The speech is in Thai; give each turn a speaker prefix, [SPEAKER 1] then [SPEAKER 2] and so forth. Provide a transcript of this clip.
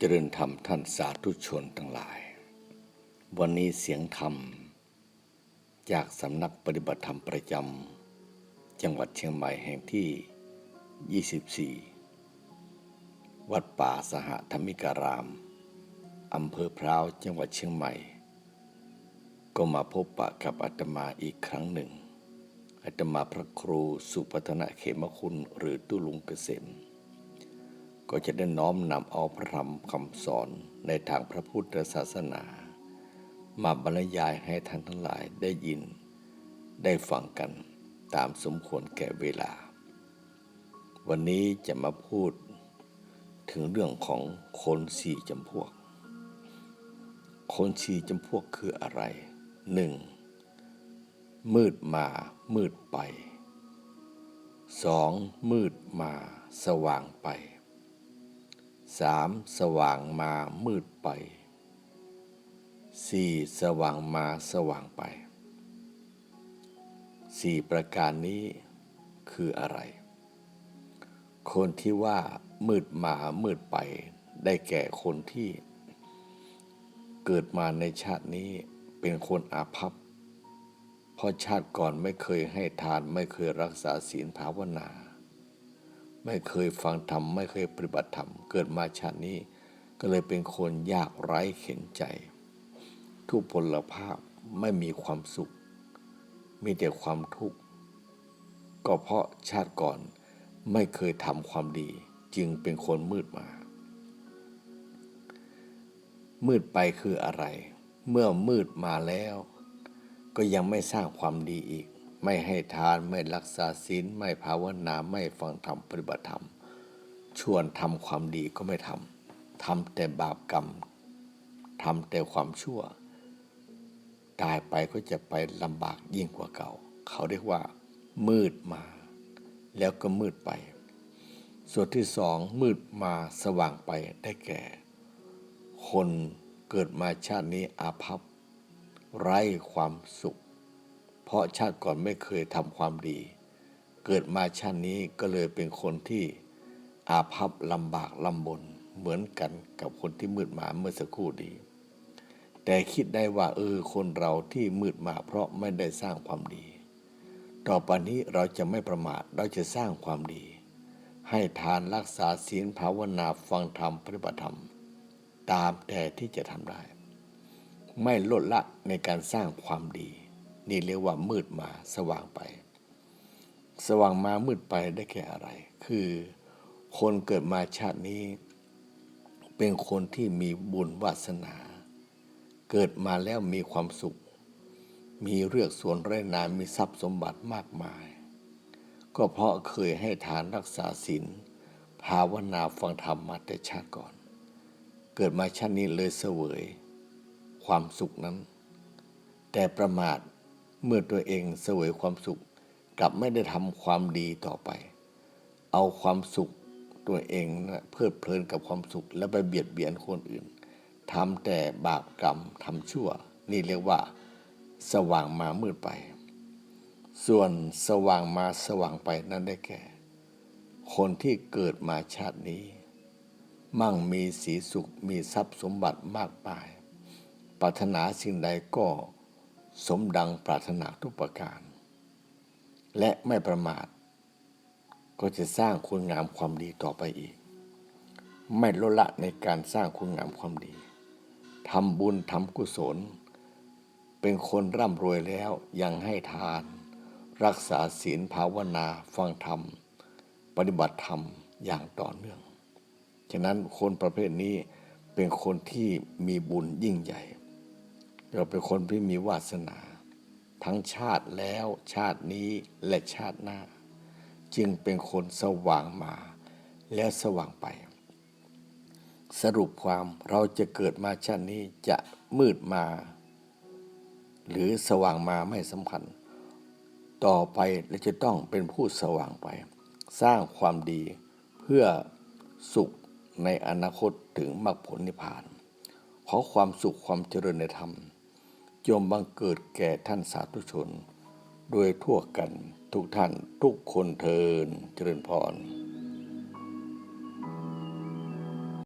[SPEAKER 1] เจริญธรรมท่านสาธุชนทั้งหลาย วันนี้เสียงธรรม จากสำนักปฏิบัติธรรมประจำจังหวัดเชียงใหม่แห่งที่ 24 วัดป่าสหธรรมิการามอำเภอพร้าวจังหวัดเชียงใหม่ ก็มาพบปะกับอาตมาอีกครั้งหนึ่งอาตมาพระครูสุพัฒนาเขมคุณหรือตุลุงเกษม ก็จะได้น้อมนำเอาพระธรรมคำสอนในทางพระพุทธศาสนา มาบรรยายให้ท่านทั้งหลายได้ยิน ได้ฟังกันตามสมควรแก่เวลา วันนี้จะมาพูดถึงเรื่องของคนสี่จำพวก คนสี่จำพวกคืออะไรหนึ่งมืดมามืดไปสองมืดมาสว่างไป สามสว่างมามืดไปสี่สว่างมาสว่างไปสี่ประการนี้คืออะไร คนที่ว่ามืดมามืดไปได้แก่คนที่ เกิดมาในชาตินี้เป็นคนอาภัพเพราะชาติก่อนไม่เคยให้ทานไม่เคยรักษาศีลภาวนา ไม่เคยฟังธรรมไม่เคยปฏิบัติธรรมเกิดมาชาตินี้ ก็เลยเป็นคนยากไร้เข็นใจ ทุกพลภาพไม่มีความสุข มีแต่ความทุกข์ก็เพราะชาติก่อนไม่เคยทำความดี จึงเป็นคนมืดมา มืดไปคืออะไร เมื่อมืดมาแล้ว ก็ยังไม่สร้างความดีอีก ไม่ให้ทานไม่รักษาศีลไม่ภาวนาไม่ฟังธรรมปฏิบัติธรรม ชวนทำความดีก็ไม่ทำทำแต่บาปกรรมทำแต่ความชั่ว ตายไปก็จะไปลำบากยิ่งกว่าเก่า เขาเรียกว่า มืดมา แล้วก็มืดไป ส่วนที่สองมืดมาสว่างไปได้แก่ คนเกิดมาชาตินี้อาภัพไร้ความสุข เพราะชาติก่อนไม่เคยทำความดี เกิดมาชาตินี้ก็เลยเป็นคนที่อาภัพลำบากลำบนเหมือนกันกับคนที่มืดมาเมื่อสักครู่ดี แต่คิดได้ว่าเออคนเราที่มืดมาเพราะไม่ได้สร้างความดี ต่อไปนี้เราจะไม่ประมาทเราจะสร้างความดี ให้ทานรักษาศีลภาวนาฟังธรรมปฏิบัติธรรม ตามแต่ที่จะทำได้ ไม่ลดละในการสร้างความดี นี่เรียกว่ามืดมาสว่างไป สว่างมามืดไปได้แค่อะไร คือคนเกิดมาชาตินี้ เป็นคนที่มีบุญวาสนา เกิดมาแล้วมีความสุข มีเรือกสวนไร่นามีทรัพย์สมบัติมากมาย ก็เพราะเคยให้ทานรักษาศีลภาวนาฟังธรรมมาแต่ชาติก่อน เกิดมาชาตินี้เลยเสวย ความสุขนั้น แต่ประมาท เมื่อตัวเองเสวยความสุข กลับไม่ได้ทำความดีต่อไป เอาความสุขตัวเองนะเพลิดเพลินกับความสุข แล้วไปเบียดเบียนคนอื่นทำแต่บาปกรรมทำชั่ว นี่เรียกว่า สว่างมามืดไป ส่วนสว่างมาสว่างไปนั่นได้แก่ คนที่เกิดมาชาตินี้ มั่งมีสีสุขมีทรัพย์สมบัติมากมายปรารถนาสิ่งใดก็ สมดังปรารถนาทุกประการ และไม่ประมาท ก็จะสร้างคุณงามความดีต่อไปอีก ไม่ลดละในการสร้างคุณงามความดีทำบุญทำกุศล เป็นคนร่ำรวยแล้วยังให้ทาน รักษาศีลภาวนาฟังธรรม ปฏิบัติธรรมอย่างต่อเนื่อง ฉะนั้นคนประเภทนี้เป็นคนที่มีบุญยิ่งใหญ่ เราเป็นคนที่มีวาสนา ทั้งชาติแล้วชาตินี้และชาติหน้า จึงเป็นคนสว่างมาแล้วสว่างไป สรุปความเราจะเกิดมาชาตินี้จะมืดมา หรือสว่างมาไม่สำคัญ ต่อไปเราจะต้องเป็นผู้สว่างไป สร้างความดีเพื่อสุขในอนาคตถึงมรรคผลนิพพาน ขอความสุขความเจริญในธรรม ยมบังเกิดแก่ท่านสาธุชน โดยทั่วกันทุกท่านทุกคนเทินเจริญพร